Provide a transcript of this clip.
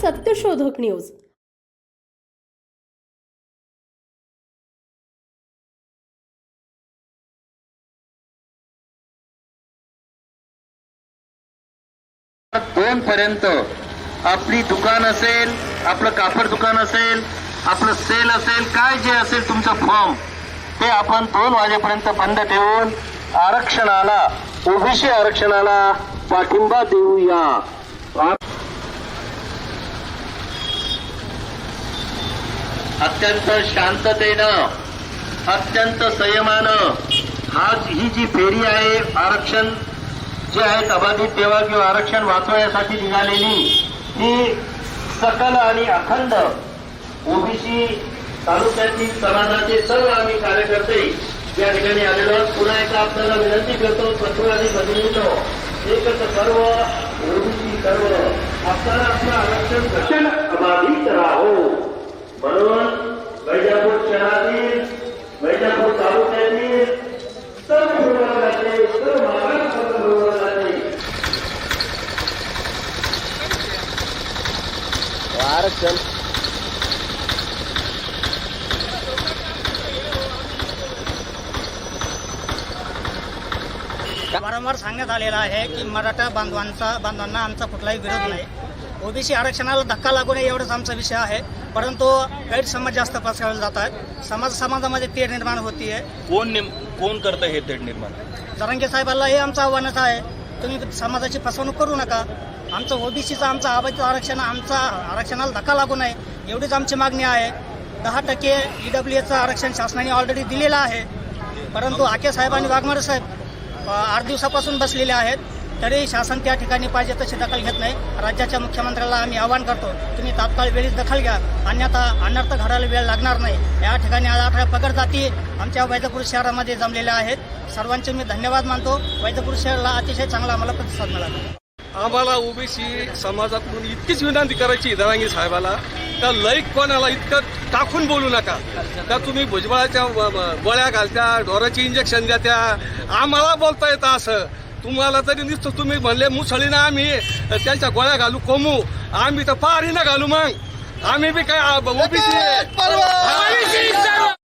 सत्यशोधक न्यूज. दोन पर्यंत आपली दुकान असेल आपलं कापड दुकान असेल आपलं सेल असेल काय जे असेल तुमचं फॉर्म ते आपण दोन वाजेपर्यंत बंद ठेवून आरक्षणाला ओबीसी आरक्षणाला पाठिंबा देऊया. अत्यंत शांततेनं अत्यंत संयमानं हा ही जी फेरी आहे आरक्षण जे आहेत अबाधित सेवा किंवा आरक्षण वाचवण्यासाठी निघालेली ही सकल आणि अखंड ओबीसी तालुक्यातील समाजाचे सर्व आम्ही कार्यकर्ते या ठिकाणी आलेलो पुन्हा एकदा आपल्याला विनंती करतो प्रत्येक आणि बदलतो एकच सर्व ओबीसी सर्व आपल्याला आपलं आरक्षण रक्षण अबाधित राहो? म्हणून वैजापूर शहरातील वैजापूर तालुक्यातील सर्व विभागाचे सर्व महाराष्ट्र विभागाचे आरक्षण वारंवार सांगण्यात आलेलं आहे की मराठा बांधवांचा बांधवांना आमचा कुठलाही विरोध नाही. ओबीसी आरक्षणाला धक्का लागू नये एवढाच आमचा विषय आहे. परंतु गैरसमज जास्त पसरवले जात आहेत. समाज समाजामध्ये तेढ निर्माण होतीये कोण नेम कोण करतं हे तेढ निर्माण? जरांगे साहेबांना हे आमचं आव्हानच आहे. तुम्ही समाजाची फसवणूक करू नका. आमचं ओबीसीचं आमचं आबाईचं आरक्षण आमचा आरक्षणाला धक्का लागू नये एवढीच आमची मागणी आहे. दहा टक्के ई डब्ल्यू एचं आरक्षण शासनाने ऑलरेडी दिलेलं आहे. परंतु आके साहेब आणि वाघमारे साहेब आठ दिवसापासून बसलेले आहेत. तरी शासन त्या ठिकाणी पाहिजे तशी दखल घेत नाही. राज्याच्या मुख्यमंत्र्याला आम्ही आवाहन करतो तुम्ही तात्काळ वेळीच दखल घ्या. अन्यथा अनर्थ घडायला वेळ लागणार नाही. या ठिकाणी आज अठरा पगड जाती आमच्या वैजापूर शहरामध्ये जमलेल्या आहेत. सर्वांचे मी धन्यवाद मानतो. वैजापूर शहराला अतिशय चांगला आम्हाला प्रतिसाद मिळाला. आम्हाला ओबीसी समाजाकडून इतकीच विनंती करायची दरांगी साहेबाला. का लईक कोणाला इतकं टाकून बोलू नका. का तुम्ही भुजबळाच्या ब- गोळ्या घालत्या ढोराची इंजेक्शन देत्या. आम्हाला बोलता येतं असं. तुम्हाला तरी नुसतं तुम्ही म्हणले मुसळीनं आम्ही त्यांच्या गोळ्या घालू कोमू. आम्ही तर पारी ना घालू मग. आम्ही बी काय ओबीसी